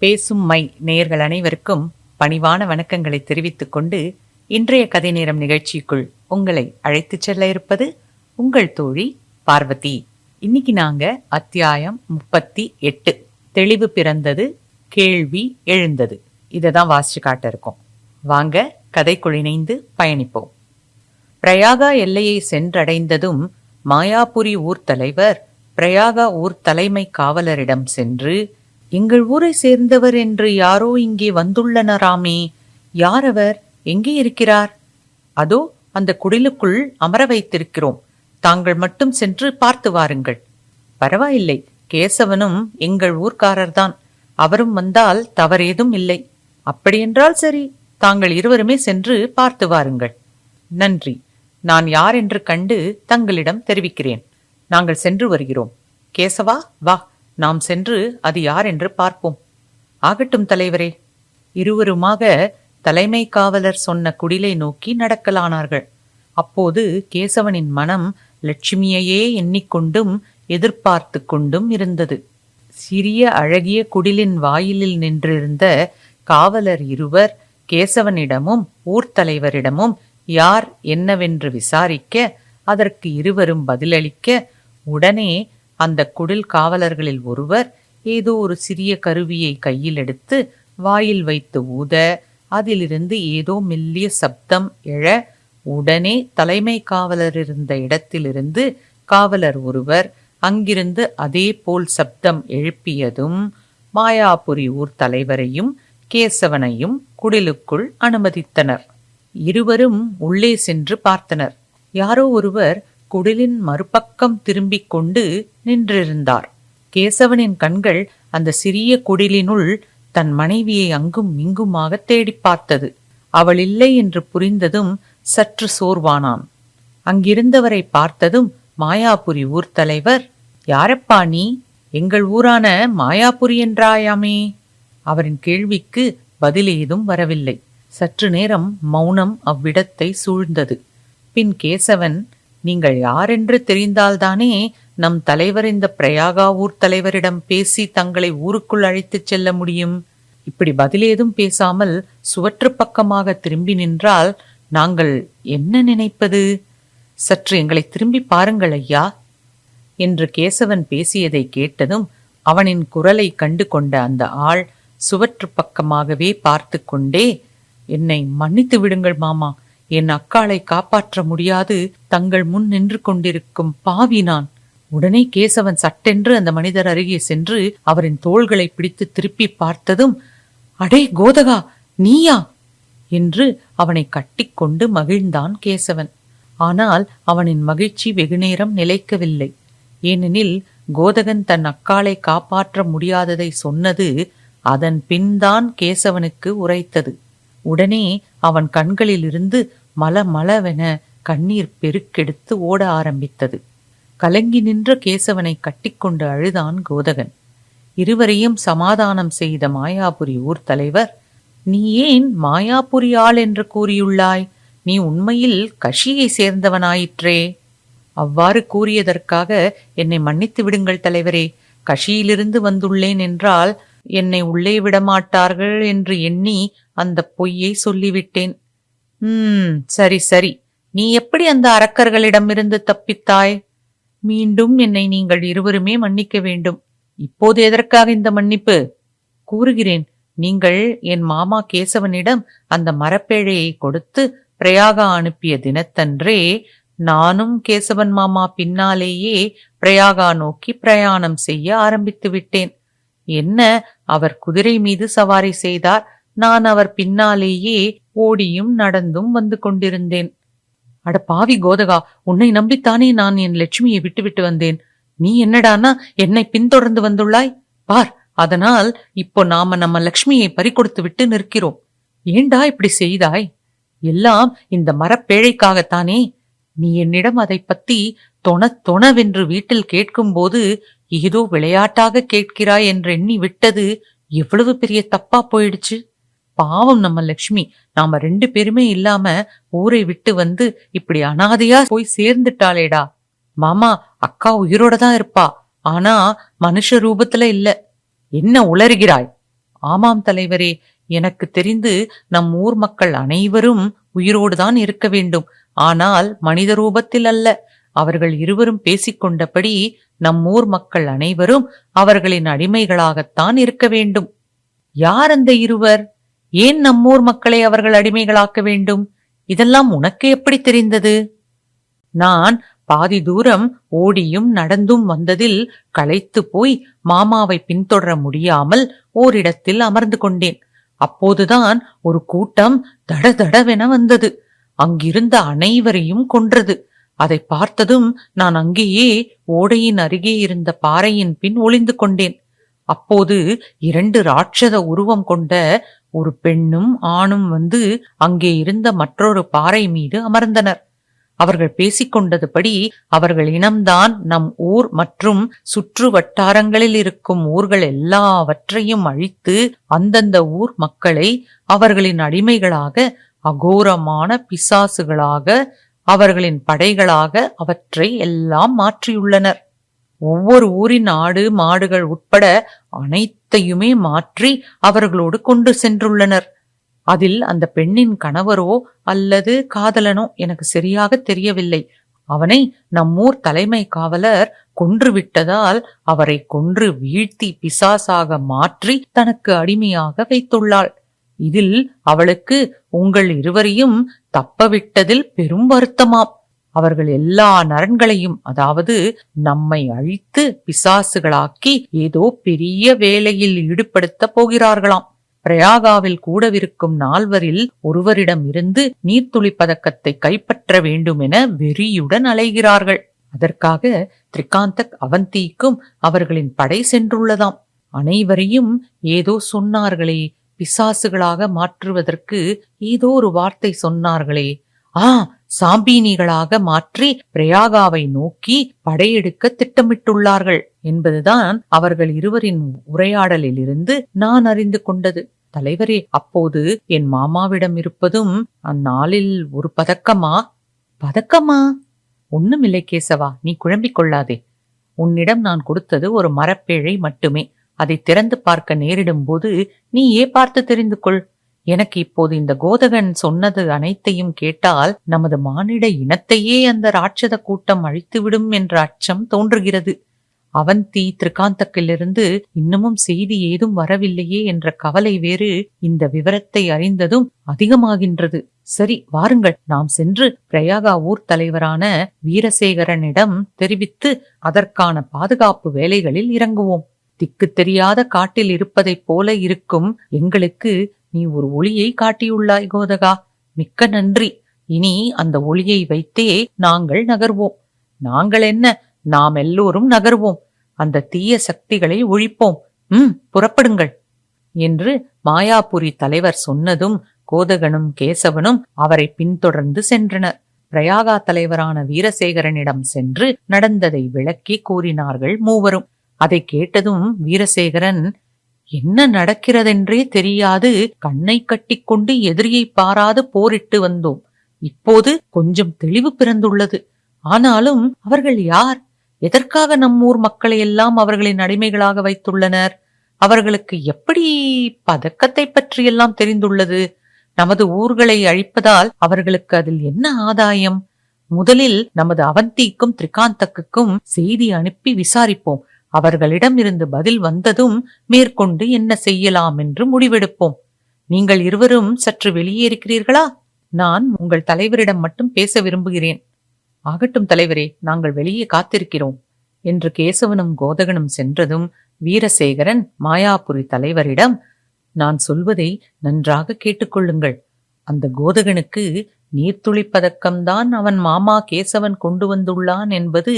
பேசும் மை நேயர்கள் அனைவருக்கும் பணிவான வணக்கங்களை தெரிவித்துக் கொண்டு இன்றைய கதை நேரம் நிகழ்ச்சிக்குள் உங்களை அழைத்துச் செல்ல இருப்பது உங்கள் தோழி பார்வதி. இன்னைக்கு நாங்க அத்தியாயம் முப்பத்தி எட்டு. தெளிவு பிறந்தது கேள்வி எழுந்தது. இதை தான் வாசிச்சு காட்ட இருக்கோம். வாங்க கதைக்குள் இணைந்து பயணிப்போம். பிரயாகா எல்லையை சென்றடைந்ததும் மாயாபுரி ஊர் தலைவர் பிரயாகா ஊர் தலைமை காவலரிடம் சென்று எங்கள் ஊரை சேர்ந்தவர் என்று யாரோ இங்கே வந்துள்ளனராமே. யார் அவர் எங்கே இருக்கிறார்? அதோ அந்த குடிலுக்குள் அமர வைத்திருக்கிறோம். தாங்கள் மட்டும் சென்று பார்த்து வாருங்கள். பரவாயில்லை கேசவனும் எங்கள் ஊர்க்காரர்தான். அவரும் வந்தால் தவறேதும் இல்லை. அப்படியென்றால் சரி தாங்கள் இருவருமே சென்று பார்த்து வாருங்கள். நன்றி. நான் யார் என்று கண்டு தங்களிடம் தெரிவிக்கிறேன். நாங்கள் சென்று வருகிறோம். கேசவா வா. நாம் சென்று அது யார் என்று பார்ப்போம். ஆகட்டும் தலைவரே. இருவருமாக தலைமை காவலர் சொன்ன குடிலை நோக்கி நடக்கலானார்கள். அப்போது கேசவனின் மனம் லட்சுமியையே எண்ணிக்கொண்டும் எதிர்பார்த்து கொண்டும் இருந்தது. சிறிய அழகிய குடிலின் வாயிலில் நின்றிருந்த காவலர் இருவர் கேசவனிடமும் ஊர்த்தலைவரிடமும் யார் என்னவென்று விசாரிக்க அதற்கு இருவரும் பதிலளிக்க உடனே அந்த குடில் காவலர்களில் ஒருவர் ஏதோ ஒரு சிறிய கருவியை கையில் எடுத்து வாயில் வைத்து ஊத அதிலிருந்து ஏதோ மெல்லிய சப்தம் எழ உடனே தலைமை காவலர் இருந்த இடத்திலிருந்து காவலர் ஒருவர் அங்கிருந்து அதே போல் சப்தம் எழுப்பியதும் மாயாபுரி ஊர் தலைவரையும் கேசவனையும் குடிலுக்குள் அனுமதித்தனர். இருவரும் உள்ளே சென்று பார்த்தனர். யாரோ ஒருவர் குடிலின் மறுபக்கம் திரும்பிக் கொண்டு நின்றிருந்தார். கேசவனின் கண்கள் அந்த சிறிய குடிலினுள் தன் மனைவியை அங்கும் இங்குமாக தேடிப் பார்த்தது. அவள் இல்லை என்று புரிந்ததும் சற்று சோர்வானான். அங்கிருந்தவரை பார்த்ததும் மாயாபுரி ஊர் தலைவர் யாரப்பா நீ? எங்கள் ஊரான மாயாபுரி என்றாயாமே? அவரின் கேள்விக்கு பதில் ஏதும் வரவில்லை. சற்று நேரம் மௌனம் அவ்விடத்தை சூழ்ந்தது. பின் கேசவன் நீங்கள் யாரென்று தெரிந்தால்தானே நம் தலைவர் இந்த பிரயாகா ஊர் தலைவரிடம் பேசி தங்களை ஊருக்குள் அழைத்துச் செல்ல முடியும். இப்படி பதிலேதும் பேசாமல் சுவற்று பக்கமாக திரும்பி நின்றால் நாங்கள் என்ன நினைப்பது? சற்று எங்களை திரும்பி பாருங்கள் ஐயா. என்று கேசவன் பேசியதை கேட்டதும் அவனின் குரலை கண்டு கொண்ட அந்த ஆள் சுவற்று பக்கமாகவே பார்த்து கொண்டே என்னை மன்னித்து விடுங்கள் மாமா. என் அக்காளை காப்பாற்ற முடியாது. தங்கள் முன் நின்று கொண்டிருக்கும் பாவி நான் உடனே கேசவன் சட்டென்று அந்த மனிதர் அருகே சென்று அவரின் தோள்களை பிடித்து திருப்பி பார்த்ததும் அடே கோதகா நீயா? என்று அவனை கட்டிக்கொண்டு மகிழ்ந்தான் கேசவன். ஆனால் அவனின் மகிழ்ச்சி வெகுநேரம் நிலைக்கவில்லை. ஏனெனில் கோதகன் தன் அக்காளை காப்பாற்ற முடியாததை சொன்னது அதன் பின்தான் கேசவனுக்கு உரைத்தது. உடனே அவன் கண்களிலிருந்து மலமளவென கண்ணீர் பெருக்கெடுத்து ஓட ஆரம்பித்தது. கலங்கி நின்ற கேசவனை கட்டிக்கொண்டு அழுதான் கோதகன். இருவரையும் சமாதானம் செய்த மாயாபுரி ஊர் தலைவர் நீ ஏன் மாயாபுரி ஆள் என்று கூறியுள்ளாய்? நீ உண்மையில் கஷியை சேர்ந்தவனாயிற்றே. அவ்வாறு கூறியதற்காக என்னை மன்னித்து விடுங்கள் தலைவரே கஷியிலிருந்து வந்துள்ளேன் என்றால் என்னை உள்ளே விடமாட்டார்கள் என்று எண்ணி அந்த பொய்யை சொல்லிவிட்டேன். ம் சரி சரி. நீ எப்படி அந்த அரக்கர்களிடமிருந்து தப்பித்தாய்? மீண்டும் என்னை நீங்கள் இருவருமே மன்னிக்க வேண்டும். இப்போது எதற்காக இந்த மன்னிப்பு? கூறுகிறேன் நீங்கள் என் மாமா கேசவனிடம் அந்த மரப்பேழையை கொடுத்து பிரயாகா அனுப்பிய தினத்தன்றே நானும் கேசவன் மாமா பின்னாலேயே பிரயாகா நோக்கி பிரயாணம் செய்ய ஆரம்பித்து விட்டேன் என்ன அவர் குதிரை மீது சவாரி செய்தார்? நான் அவர் பின்னாலேயே ஓடியும் நடந்தும் வந்து கொண்டிருந்தேன். அட பாவி கோதகா உன்னை நம்பித்தானே நான் என் லட்சுமியை விட்டுவிட்டு வந்தேன். நீ என்னடானா என்னை பின்தொடர்ந்து வந்துள்ளாய்? பார் அதனால் இப்போ நாம நம்ம லக்ஷ்மியை பறிகொடுத்து விட்டு நிற்கிறோம். ஏண்டா இப்படி செய்தாய்? எல்லாம் இந்த மரப்பேழைக்காகத்தானே? நீ என்னிடம் அதை பத்தி தொண தொணவென்று வீட்டில் கேட்கும்போது ஏதோ விளையாட்டாக கேட்கிறாய் என்று எண்ணி விட்டது எவ்வளவு பெரிய தப்பா போயிடுச்சு? பாவம் நம்ம லக்ஷ்மி. நாம ரெண்டு பேருமே இல்லாம ஊரை விட்டு வந்து இப்படி அனாதையா போய் சேர்ந்துட்டாளேடா. மாமா அக்கா உயிரோட தான் இருப்பா. ஆனா மனுஷ ரூபத்துல இல்ல. என்ன உளறுகிறாய்? ஆமாம் தலைவரே எனக்கு தெரிந்து நம் ஊர் மக்கள் அனைவரும் உயிரோடு தான் இருக்க வேண்டும். ஆனால் மனித ரூபத்தில் அல்ல. அவர்கள் இருவரும் பேசிக்கொண்டபடி நம் ஊர் மக்கள் அனைவரும் அவர்களின் அடிமைகளாகத்தான் இருக்க வேண்டும். யார் அந்த இருவர்? ஏன் நம்மூர் மக்களை அவர்கள் அடிமைகளாக்க வேண்டும்? இதெல்லாம் உனக்கு எப்படி தெரிந்தது? நான் பாதி தூரம் ஓடியும் நடந்தும் வந்ததில் களைத்து போய் மாமாவை பின்தொடர முடியாமல் ஓரிடத்தில் அமர்ந்து கொண்டேன். அப்போதுதான் ஒரு கூட்டம் தட தடவென வந்தது. அங்கிருந்த அனைவரையும் கொன்றது. அதை பார்த்ததும் நான் அங்கேயே ஓடையின் அருகே இருந்த பாறையின் பின் ஒளிந்து கொண்டேன். அப்போது இரண்டு ராட்சத உருவம் கொண்ட ஒரு பெண்ணும் ஆணும் வந்து அங்கே இருந்த மற்றொரு பாறை மீது அமர்ந்தனர். அவர்கள் பேசிக்கொண்டதுபடி அவர்கள் இனம்தான் நம் ஊர் மற்றும் சுற்று வட்டாரங்களில் இருக்கும் ஊர்கள் எல்லாவற்றையும் அழித்து அந்தந்த ஊர் மக்களை அவர்களின் அடிமைகளாக அகோரமான பிசாசுகளாக அவர்களின் படைகளாக அவற்றை எல்லாம் மாற்றியுள்ளனர். ஒவ்வொரு ஊரின் ஆடு மாடுகள் உட்பட அனைத்தையுமே மாற்றி அவர்களோடு கொண்டு சென்றுள்ளனர். அதில் அந்த பெண்ணின் கணவரோ அல்லது காதலனோ எனக்கு சரியாக தெரியவில்லை. அவனை நம்மூர் தலைமை காவலர் கொன்று விட்டதால் அவரை கொன்று வீழ்த்தி பிசாசாக மாற்றி தனக்கு அடிமையாக வைத்துள்ளாள். இதில் அவளுக்கு உங்கள் இருவரையும் தப்பவிட்டதில் பெரும் வருத்தமாம். அவர்கள் எல்லா நரன்களையும் அதாவது நம்மை அழித்து பிசாசுகளாக்கி ஏதோ பெரிய வேலையில் ஈடுபடுத்த போகிறார்களாம். பிரயாகாவில் கூடவிருக்கும் நால்வரில் ஒருவரிடம் இருந்து நீர்த்துளி பதக்கத்தை கைப்பற்ற வேண்டும் என வெறியுடன் அலைகிறார்கள். அதற்காக திரிகாந்தக் அவந்திக்கும் அவர்களின் படை சென்றுள்ளதாம். அனைவரையும் ஏதோ சொன்னார்களே பிசாசுகளாக மாற்றுவதற்கு ஏதோ ஒரு வார்த்தை சொன்னார்களே. ஆ சாம்பீனிகளாக மாற்றி பிரயாகாவை நோக்கி படையெடுக்க திட்டமிட்டுள்ளார்கள் என்பதுதான் அவர்கள் இருவரின் உரையாடலிலிருந்து நான் அறிந்து கொண்டது. தலைவரே அப்போது என் மாமாவிடம் இருப்பதும் அந்நாளில் ஒரு பதக்கமா? பதக்கமா? ஒண்ணுமில்லை கேசவா நீ குழம்பிக் கொள்ளாதே. உன்னிடம் நான் கொடுத்தது ஒரு மரப்பேழை மட்டுமே. அதை திறந்து பார்க்க நேரிடும் போது நீயே பார்த்து தெரிந்து கொள்? எனக்கு இப்போது இந்த கோதகன் சொன்னது அனைத்தையும் கேட்டால் நமது மானிட இனத்தையே அந்த ராட்சத கூட்டம் அழித்துவிடும் என்ற அச்சம் தோன்றுகிறது. அவந்தி திருகாந்தக்கிலிருந்து இன்னமும் செய்தி ஏதும் வரவில்லையே என்ற கவலை வேறு இந்த விவரத்தை அறிந்ததும் அதிகமாகின்றது. சரி வாருங்கள் நாம் சென்று பிரயாகா ஊர் தலைவரான வீரசேகரனிடம் தெரிவித்து அதற்கான பாதுகாப்பு வேலைகளில் இறங்குவோம். திக்கு தெரியாத காட்டில் இருப்பதைப் போல இருக்கும் எங்களுக்கு நீ ஒரு ஒளியை காட்டியுள்ளாய் கோதகா. மிக்க நன்றி. இனி அந்த ஒளியை வைத்தே நாங்கள் நகர்வோம். நாங்கள் என்ன? நாம் எல்லோரும் நகர்வோம். அந்த தீய சக்திகளை ஒழிப்போம். ம் புறப்படுங்கள். என்று மாயாபுரி தலைவர் சொன்னதும் கோதகனும் கேசவனும் அவரை பின்தொடர்ந்து சென்றனர். பிரயாகா தலைவரான வீரசேகரனிடம் சென்று நடந்ததை விளக்கி கூறினார்கள் மூவரும். அதை கேட்டதும் வீரசேகரன் என்ன நடக்கிறதென்றே தெரியாது. கண்ணை கட்டிக்கொண்டு எதிரியை பாராது போரிட்டு வந்தோம். இப்போது கொஞ்சம் தெளிவு பிறந்துள்ளது. ஆனாலும் அவர்கள் யார்? எதற்காக நம் ஊர் மக்களை எல்லாம் அவர்களின் அடிமைகளாக வைத்துள்ளனர்? அவர்களுக்கு எப்படி பதக்கத்தை பற்றியெல்லாம் தெரிந்துள்ளது? நமது ஊர்களை அழிப்பதால் அவர்களுக்கு அதில் என்ன ஆதாயம்? முதலில் நமது அவந்திக்கும் திரிகாந்தக்குக்கும் செய்தி அனுப்பி விசாரிப்போம். அவர்களிடம் இருந்து பதில் வந்ததும் மேற்கொண்டு என்ன செய்யலாம் என்று முடிவெடுப்போம். நீங்கள் இருவரும் சற்று வெளியே இருக்கிறீர்களா நான் உங்கள் தலைவரிடம் மட்டும் பேச விரும்புகிறேன். ஆகட்டும் தலைவரே நாங்கள் வெளியே காத்திருக்கிறோம். என்று கேசவனும் கோதகனும் சென்றதும் வீரசேகரன் மாயாபுரி தலைவரிடம் நான் சொல்வதை நன்றாக கேட்டுக்கொள்ளுங்கள். அந்த கோதகனுக்கு நீர்த்துளி பதக்கம்தான் அவன் மாமா கேசவன் கொண்டு வந்துள்ளான் என்பது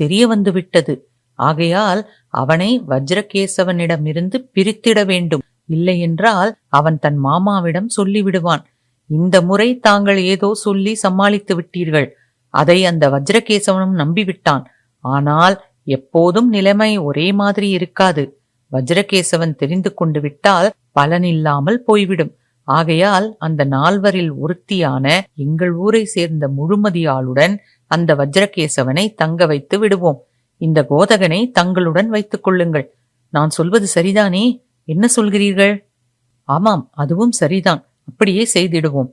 தெரிய வந்துவிட்டது. ஆகையால் அவனை வஜ்ரகேசவனிடமிருந்து பிரித்திட வேண்டும். இல்லையென்றால் அவன் தன் மாமாவிடம் சொல்லிவிடுவான். இந்த முறை தாங்கள் ஏதோ சொல்லி சமாளித்து விட்டீர்கள். அதை அந்த வஜ்ரகேசவனும் நம்பிவிட்டான். ஆனால் எப்போதும் நிலைமை ஒரே மாதிரி இருக்காது. வஜ்ரகேசவன் தெரிந்து கொண்டு விட்டால் பலனில்லாமல் போய்விடும். ஆகையால் அந்த நால்வரில் ஒருத்தியான எங்கள் ஊரை சேர்ந்த முழுமதியாளுடன் அந்த வஜ்ரகேசவனை தங்க வைத்து விடுவோம். இந்த கோதகனை தங்களுடன் வைத்துக் கொள்ளுங்கள். நான் சொல்வது சரிதானே? என்ன சொல்கிறீர்கள்? ஆமாம் அதுவும் சரிதான். அப்படியே செய்திடுவோம்.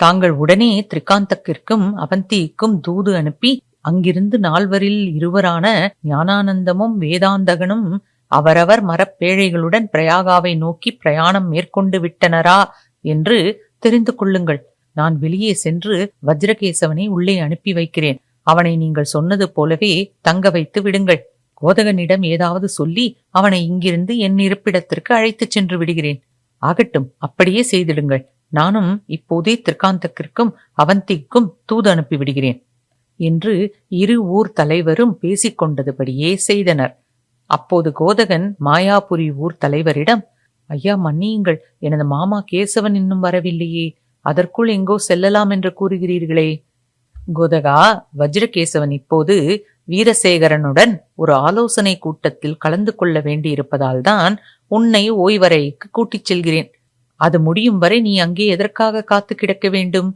தாங்கள் உடனே திரிகாந்தக்கிற்கும் அவந்திக்கும் தூது அனுப்பி அங்கிருந்து நால்வரில் இருவரான ஞானானந்தமும் வேதாந்தகனும் அவரவர் மரப்பேழைகளுடன் பிரயாகாவை நோக்கி பிரயாணம் மேற்கொண்டு விட்டனரா என்று தெரிந்து கொள்ளுங்கள். நான் வெளியே சென்று வஜ்ரகேசவனை உள்ளே அனுப்பி வைக்கிறேன். அவனை நீங்கள் சொன்னது போலவே தங்க வைத்து விடுங்கள். கோதகனிடம் ஏதாவது சொல்லி அவனை இங்கிருந்து என் இருப்பிடத்திற்கு அழைத்துச் சென்று விடுகிறேன். ஆகட்டும் அப்படியே செய்திடுங்கள். நானும் இப்போதே திருக்காந்தக்கிற்கும் அவந்திக்கும் தூது அனுப்பி விடுகிறேன். என்று இரு ஊர் தலைவரும் பேசிக்கொண்டதுபடியே செய்தனர். அப்போது கோதகன் மாயாபுரி ஊர் தலைவரிடம் ஐயா மன்னியுங்கள். எனது மாமா கேசவன் இன்னும் வரவில்லையே. அதற்குள் எங்கோ செல்லலாம் என்று கூறுகிறீர்களே. குதகா வஜ்ரகேசவன் இப்போது வீரசேகரனுடன் ஒரு ஆலோசனை கூட்டத்தில் கலந்து கொள்ள வேண்டியிருப்பதால் தான் உன்னை ஓய்வறைக்கு கூட்டிச் செல்கிறேன். அது முடியும் வரை நீ அங்கே எதற்காக காத்து கிடக்க வேண்டும்?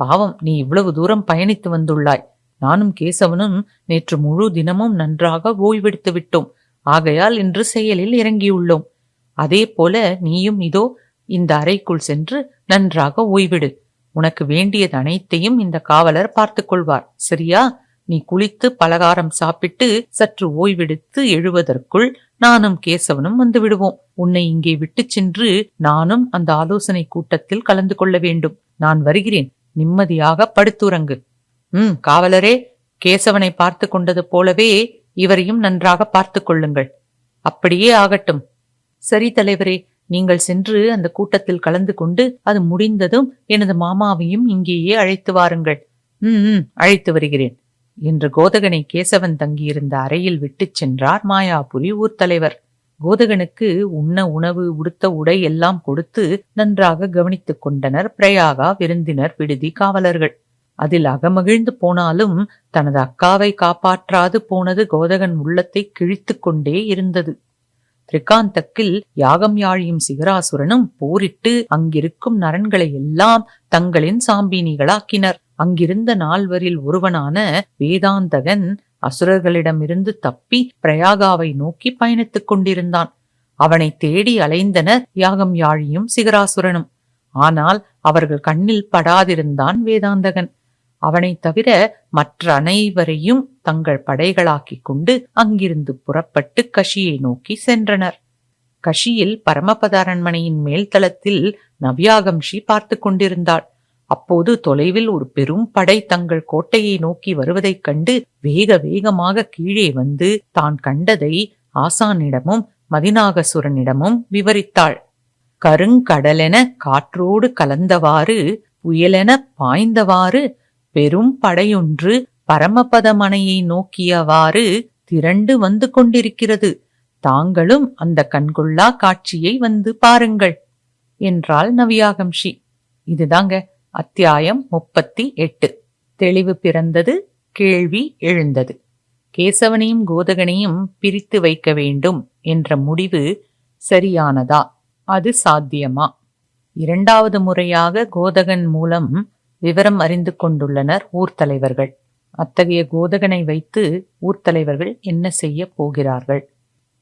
பாவம் நீ இவ்வளவு தூரம் பயணித்து வந்துள்ளாய். நானும் கேசவனும் நேற்று முழு தினமும் நன்றாக ஓய்வெடுத்து விட்டோம். ஆகையால் இன்று செயலில் இறங்கியுள்ளோம். அதே போல நீயும் இதோ இந்த அறைக்குள் சென்று நன்றாக ஓய்விடு. உனக்கு வேண்டியது அனைத்தையும் இந்த காவலர் பார்த்துக் கொள்வார். சரியா? நீ குளித்து பலகாரம் சாப்பிட்டு சற்று ஓய்வெடுத்து எழுவதற்குள் நானும் கேசவனும் வந்து விடுவோம். உன்னை இங்கே விட்டுச் சென்று நானும் அந்த ஆலோசனை கூட்டத்தில் கலந்து கொள்ள வேண்டும். நான் வருகிறேன். நிம்மதியாக படுத்துறங்கு. ம் காவலரே கேசவனை பார்த்து கொண்டது போலவே இவரையும் நன்றாக பார்த்து கொள்ளுங்கள். அப்படியே ஆகட்டும். சரி தலைவரே நீங்கள் சென்று அந்த கூட்டத்தில் கலந்து கொண்டு அது முடிந்ததும் எனது மாமாவையும் இங்கேயே அழைத்து வாருங்கள். ம் அழைத்து வருகிறேன் என்று கோதகனை கேசவன் தங்கியிருந்த அறையில் விட்டுச் சென்றார் மாயாபுரி ஊர் தலைவர். கோதகனுக்கு உண்ண உணவு உடுத்த உடை எல்லாம் கொடுத்து நன்றாக கவனித்துக் கொண்டனர் பிரயாகா விருந்தினர் விடுதி காவலர்கள். அதில் அகமகிழ்ந்து போனாலும் தனது அக்காவை காப்பாற்றாது போனது கோதகன் உள்ளத்தை கிழித்து கொண்டே இருந்தது. திரிகாந்தக்கில் யாகம் யாழியும் சிகராசுரனும் போரிட்டு அங்கிருக்கும் நரன்களை எல்லாம் தங்களின் சாம்பினிகளாக்கினர். அங்கிருந்த நால்வரில் ஒருவனான வேதாந்தகன் அசுரர்களிடமிருந்து தப்பி பிரயாகாவை நோக்கி பயணித்துக் கொண்டிருந்தான். அவனை தேடி அலைந்தனர் யாகம் யாழியும் சிகராசுரனும் ஆனால் அவர்கள் கண்ணில் படாதிருந்தான் வேதாந்தகன். அவனை தவிர மற்ற அனைவரையும் தங்கள் படைகளாக்கிக் கொண்டு அங்கிருந்து புறப்பட்டு கஷியை நோக்கி சென்றனர். கஷியில் பரமபத அரண்மனையின் மேல்தளத்தில் நவ்யாகம்ஷி பார்த்து கொண்டிருந்தாள். அப்போது தொலைவில் ஒரு பெரும் படை தங்கள் கோட்டையை நோக்கி வருவதைக் கண்டு வேக வேகமாக கீழே வந்து தான் கண்டதை ஆசானிடமும் மதிநாகசுரனிடமும் விவரித்தாள். கருங்கடலென காற்றோடு கலந்தவாறு புயலென பாய்ந்தவாறு பெரும் படையொன்று பரமபதமனையை நோக்கியவாறு திரண்டு வந்து கொண்டிருக்கிறது. தாங்களும் அந்த கண்கொள்ளா காட்சியை வந்து பாருங்கள் என்றாள் நவியாகம்ஷி. இதுதாங்க அத்தியாயம் முப்பத்தி எட்டு. தெளிவு பிறந்தது கேள்வி எழுந்தது. கேசவனையும் கோதகனையும் பிரித்து வைக்க வேண்டும் என்ற முடிவு சரியானதா? அது சாத்தியமா? இரண்டாவது முறையாக கோதகன் மூலம் விவரம் அறிந்து கொண்டுள்ளனர் ஊர் தலைவர்கள். அத்தகைய கோதகனை வைத்து ஊர்த்தலைவர்கள் என்ன செய்ய போகிறார்கள்?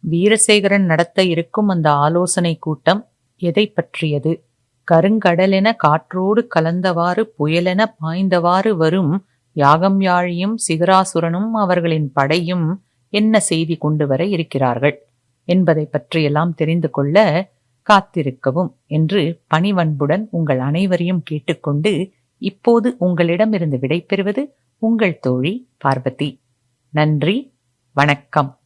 வீரசேகரன் நடத்த இருக்கும் அந்த ஆலோசனை கூட்டம் எதை பற்றியது? கருங்கடலென காற்றோடு கலந்தவாறு புயலென பாய்ந்தவாறு வரும் யாகம் யாழியும் சிகராசுரனும் அவர்களின் படையும் என்ன செய்தி கொண்டு வர இருக்கிறார்கள்? என்பதை பற்றியெல்லாம் தெரிந்து கொள்ள காத்திருக்கவும் என்று பணிவன்புடன் உங்கள் அனைவரையும் கேட்டுக்கொண்டு இப்போது உங்களிடமிருந்து விடைபெறுவது உங்கள் தோழி பார்வதி. நன்றி வணக்கம்.